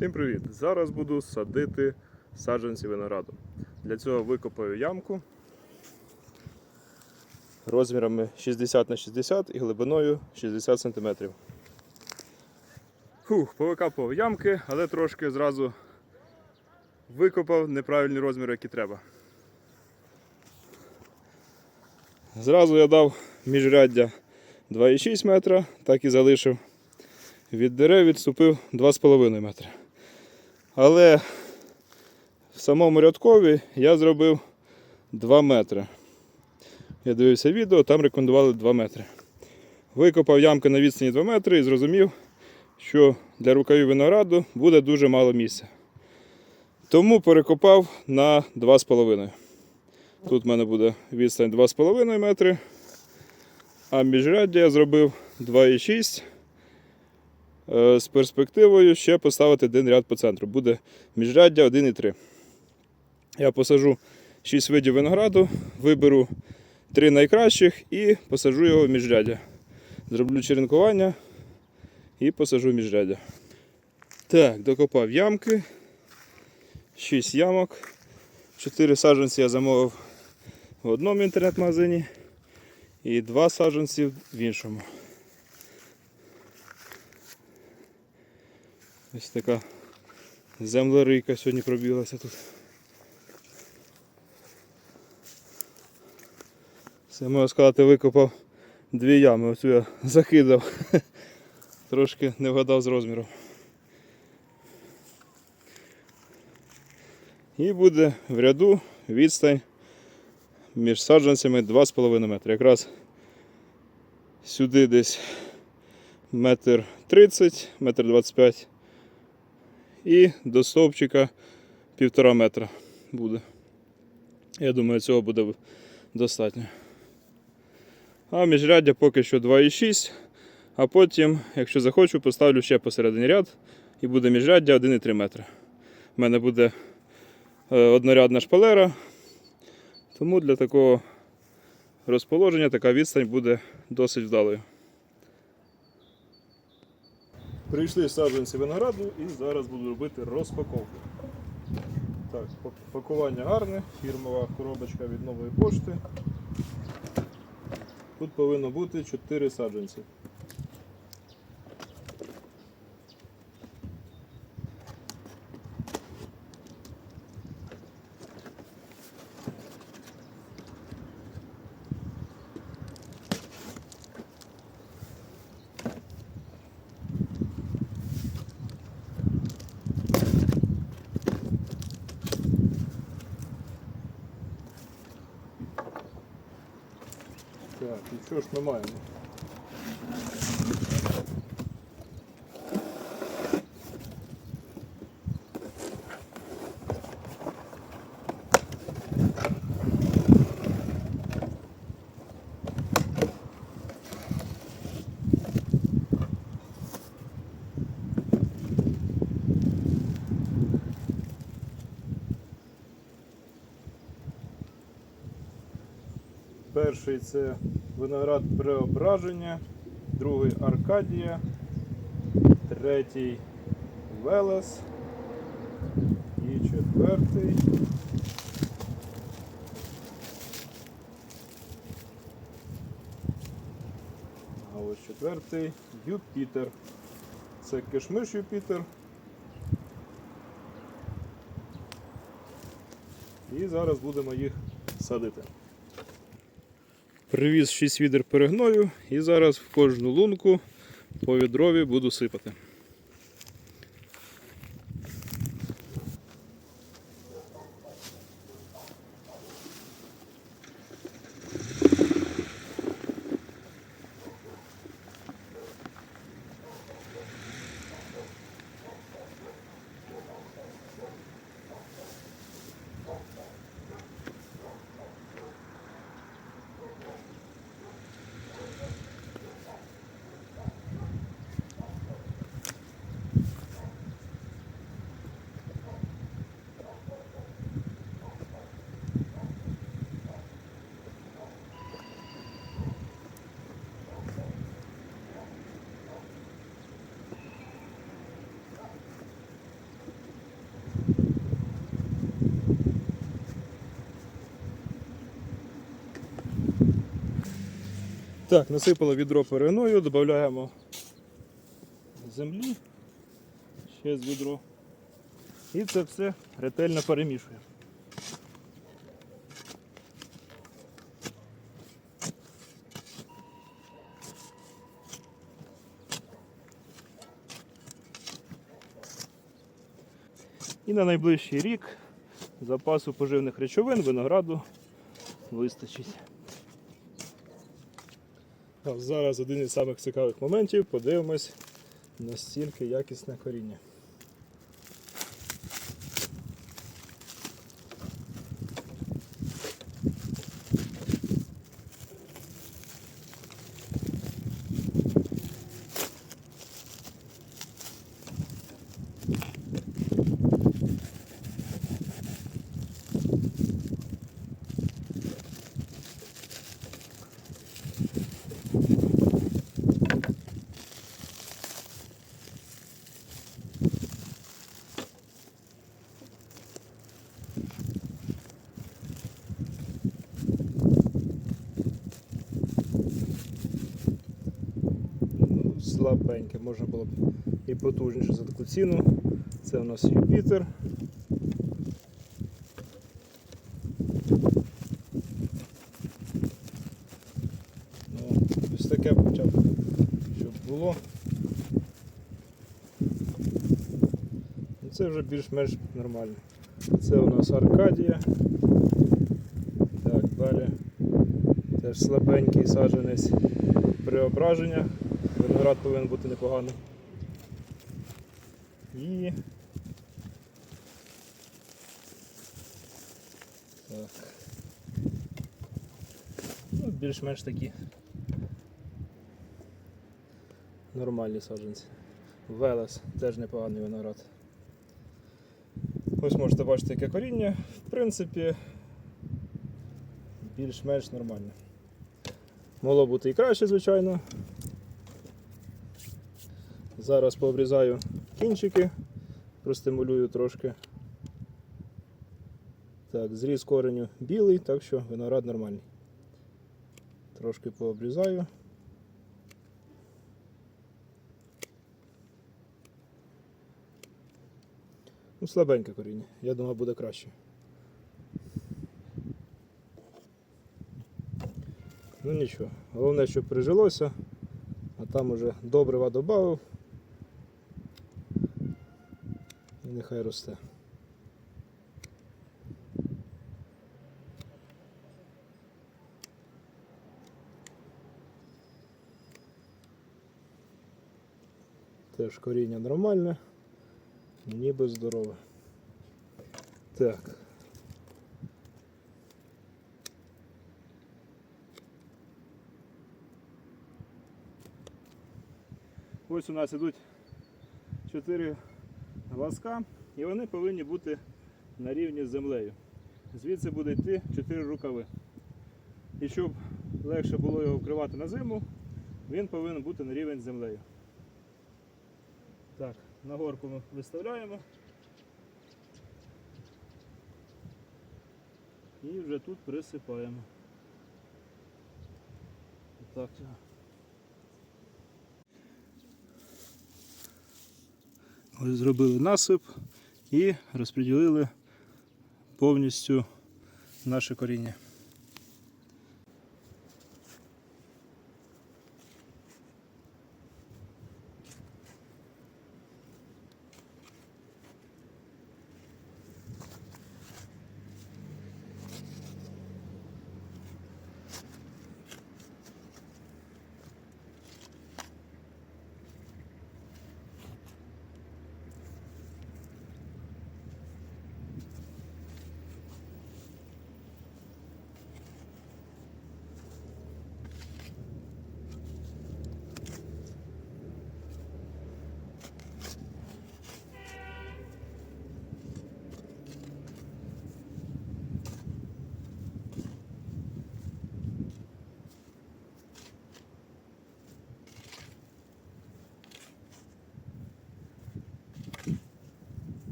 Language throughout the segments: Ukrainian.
Всім привіт! Зараз буду садити саджанці винограду. Для цього викопаю ямку розмірами 60 на 60 і глибиною 60 см. Фух, повикапував ямки, але трошки зразу викопав неправильні розміри, які треба. Зразу я дав міжряддя 2,6 метра, так і залишив. Від дерев відступив 2,5 метри. Але в самому рядкові я зробив 2 метри. Я дивився відео, там рекомендували 2 метри. Викопав ямки на відстані 2 метри і зрозумів, що для рукавів винограду буде дуже мало місця. Тому перекопав на 2,5. Тут в мене буде відстань 2,5 метри, а міжряддя я зробив 2,6 Е, з перспективою ще поставити один ряд по центру. Буде міжряддя 1,3. Я посажу 6 видів винограду, виберу 3 найкращих і посажу його в міжряддя. Зроблю черенкування і посажу в міжряддя. Так, докопав ямки. 6 ямок. 4 саджанці я замовив в одному інтернет-магазині і 2 саджанці в іншому. Ось така землерийка сьогодні пробіглася тут. Це можна сказати, викопав дві ями. Оцю я закидав. Трошки не вгадав з розміром. І буде в ряду відстань між саджанцями 2,5 метри. Якраз сюди десь метр 30, метр 25 і до стовпчика півтора метра буде. Я думаю, цього буде достатньо. А міжряддя поки що 2,6, а потім, якщо захочу, поставлю ще посередині ряд і буде міжряддя 1,3 метри. У мене буде е, однорядна шпалера, тому для такого розположення така відстань буде досить вдалою. Прийшли саджанці винограду і зараз буду робити розпаковку. Так, пакування гарне, фірмова коробочка від нової пошти. Тут повинно бути 4 саджанці. Так, і що ж ми маємо? Перший це виноград преображення, другий Аркадія, третій Велес і четвертий. А ось четвертий Юпітер. Це кишмиш Юпітер. І зараз будемо їх садити. Привіз 6 відер перегною і зараз в кожну лунку по відрові буду сипати. Так, насипало відро перегною, додаємо землі, ще з відро. І це все ретельно перемішуємо. І на найближчий рік запасу поживних речовин винограду вистачить. Зараз один із самих цікавих моментів подивимось настільки якісне коріння. Ну, слабеньке, можна було б і потужніше за таку ціну. Це у нас Юпітер. Ну, ось таке хоча б, щоб було. Це вже більш-менш нормально. Це у нас Аркадія. Так, далі. Теж слабенький саджанець преображення. Виноград повинен бути непоганий. І. Так. Ну, більш-менш такі нормальні саджанці. Велес теж непоганий виноград. Ось можете бачити, яке коріння. В принципі, більш-менш нормальне. Могло бути і краще, звичайно. Зараз пообрізаю кінчики, простимулюю трошки. Так, зріз кореню білий, так що виноград нормальний. Трошки пообрізаю. Ну, слабеньке коріння, я думаю, буде краще. Ну нічого, головне, щоб прижилося, а там уже добрива додав. І нехай росте. Теж коріння нормальне, ніби здорове. Так. Ось у нас ідуть чотири глазка, і вони повинні бути на рівні з землею. Звідси буде йти чотири рукави. І щоб легше було його вкривати на зиму, він повинен бути на рівень з землею. Так, на горку ми виставляємо. І вже тут присипаємо. Так. Зробили насип і розподілили повністю наше коріння.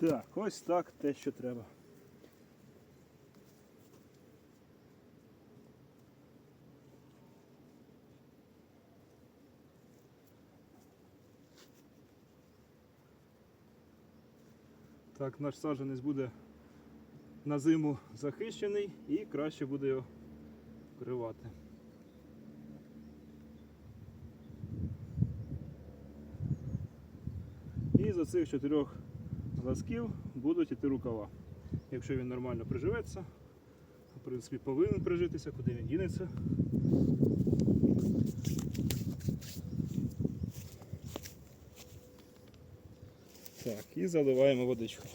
Так, ось так те, що треба. Так, наш саджанець буде на зиму захищений і краще буде його вкривати. І з цих чотирьох глазків будуть іти рукава. Якщо він нормально приживеться, в принципі повинен прижитися, куди він дінеться. Так, і заливаємо водичку.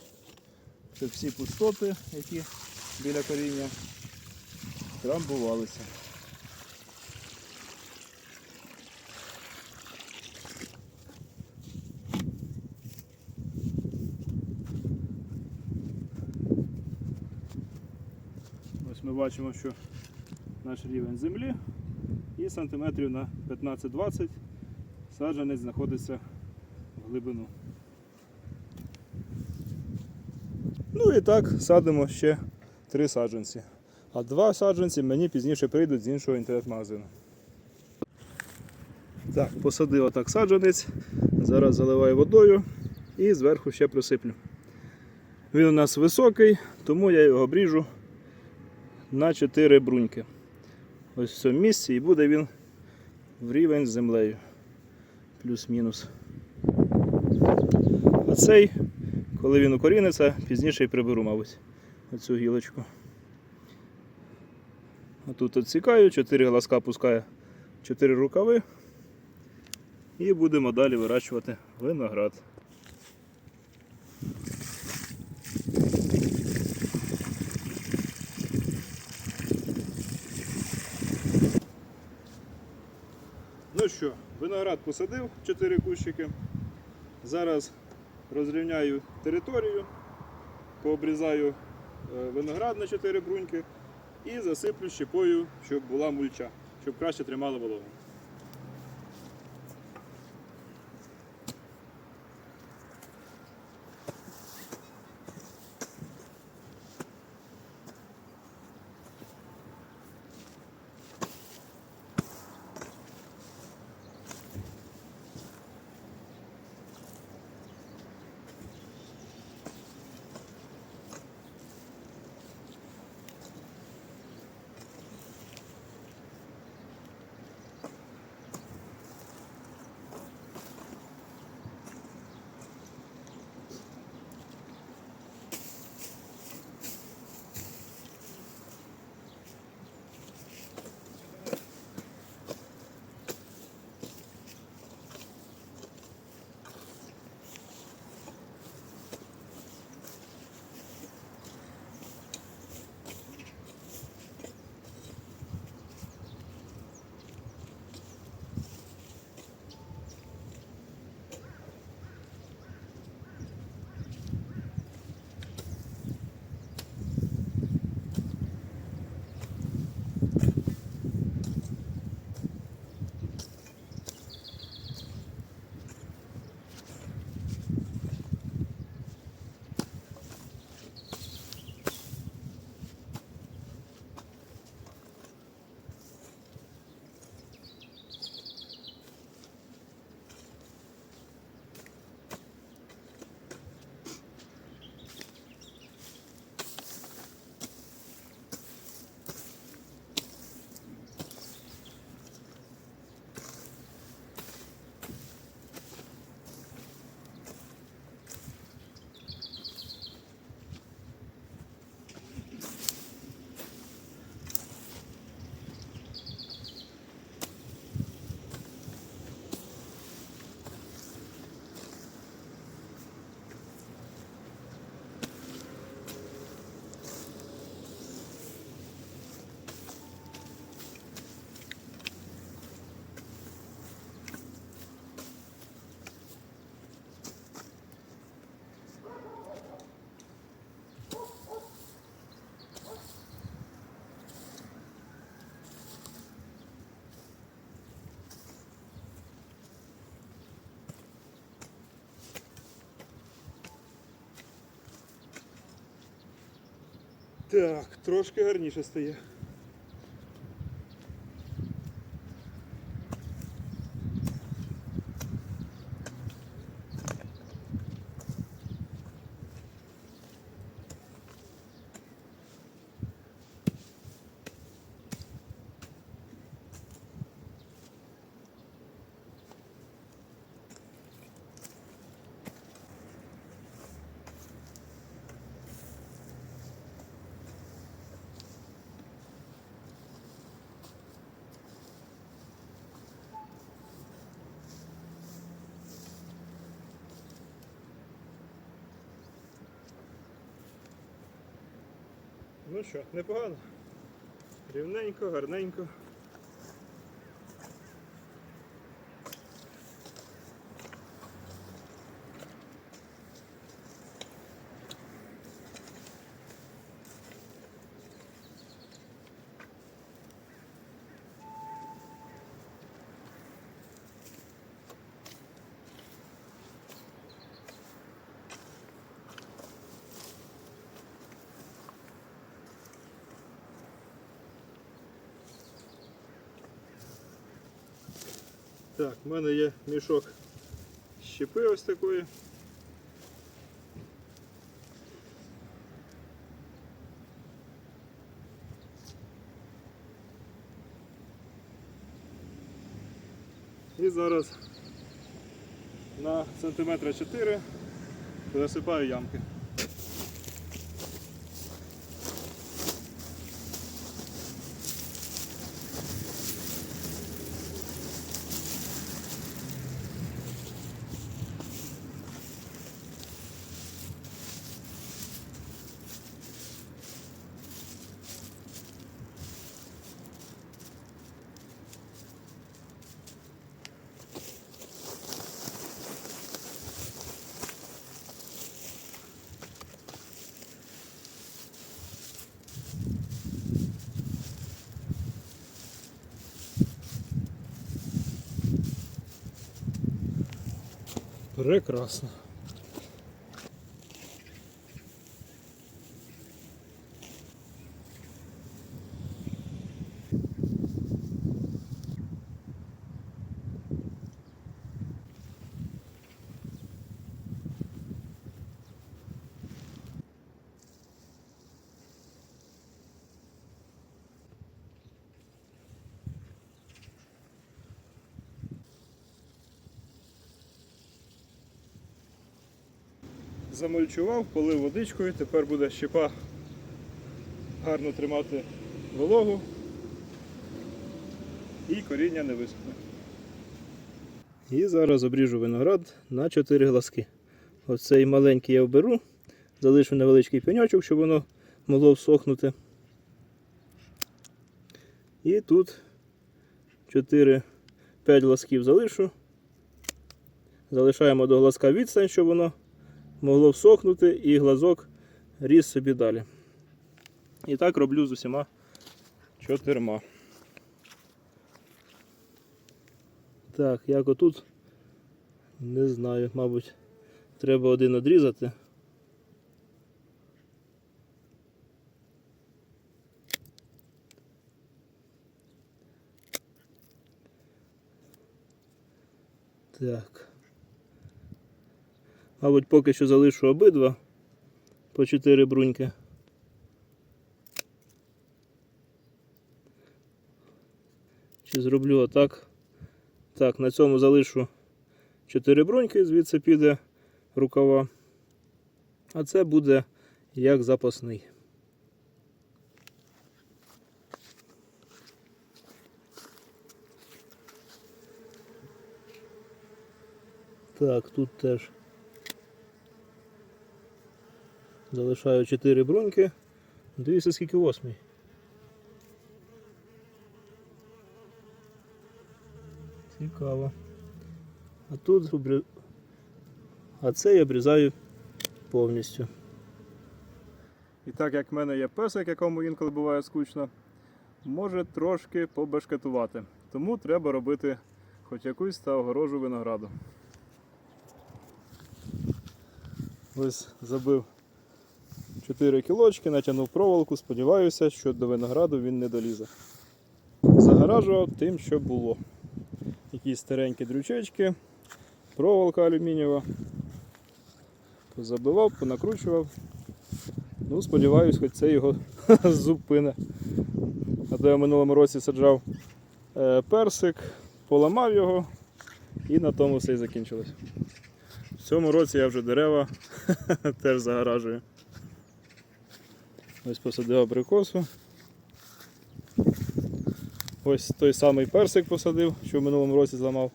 Щоб всі пустоти, які біля коріння, трамбувалися. Ми бачимо, що наш рівень землі і сантиметрів на 15-20 саджанець знаходиться в глибину. Ну і так садимо ще три саджанці. А два саджанці мені пізніше прийдуть з іншого інтернет-магазину. Так, посадив отак саджанець. Зараз заливаю водою і зверху ще присиплю. Він у нас високий, тому я його обріжу на 4 бруньки. Ось в цьому місці і буде він в рівень з землею. Плюс-мінус. А цей, коли він укоріниться, пізніше і приберу, мабуть, оцю гілочку. Отут відсікаю, 4 глазка пускаю 4 рукави. І будемо далі вирощувати виноград. Виноград посадив 4 кущики. Зараз розрівняю територію, пообрізаю е, виноград на 4 бруньки і засиплю щепою, щоб була мульча, щоб краще тримала вологу. Так, трошки гарніше стає. Ну що, непогано. Рівненько, гарненько. Так, в мене є мішок щепи ось такої. І зараз на сантиметра 4 засипаю ямки. Прекрасно. Замульчував, полив водичкою, тепер буде щепа гарно тримати вологу і коріння не висохне. І зараз обріжу виноград на 4 глазки. Оцей маленький я вберу, залишу невеличкий пеньочок, щоб воно могло всохнути. І тут 4-5 глазків залишу. Залишаємо до глазка відстань, щоб воно могло всохнути і глазок ріс собі далі. І так роблю з усіма чотирма. Так, як отут, не знаю, мабуть, треба один одрізати. Так. Мабуть, поки що залишу обидва по 4 бруньки. Чи зроблю отак? Так, на цьому залишу 4 бруньки, звідси піде рукава. А це буде як запасний. Так, тут теж залишаю 4 бруньки. Дивіться, скільки восьмий. Цікаво. А тут обрі... А це я обрізаю повністю. І так як в мене є песик, якому інколи буває скучно, може трошки побешкетувати. Тому треба робити хоч якусь та огорожу винограду. Ось забив 4 кілочки, натягнув проволоку, сподіваюся, що до винограду він не долізе. Загоражував тим, що було. Якісь старенькі дрючечки, проволока алюмінієва. Забивав, понакручував. Ну, сподіваюсь, хоч це його зупине. А то я в минулому році саджав е, персик, поламав його і на тому все і закінчилось. В цьому році я вже дерева теж загоражую. Ось посадив абрикосу. Ось той самий персик посадив, що в минулому році зламав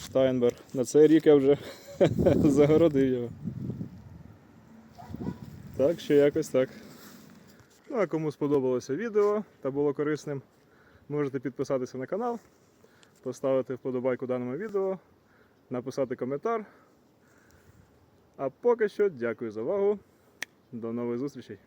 Штайнберг. На цей рік я вже загородив його. Так що якось так. Ну а кому сподобалося відео та було корисним, можете підписатися на канал, поставити вподобайку даному відео, написати коментар. А поки що дякую за увагу. До нових зустрічей!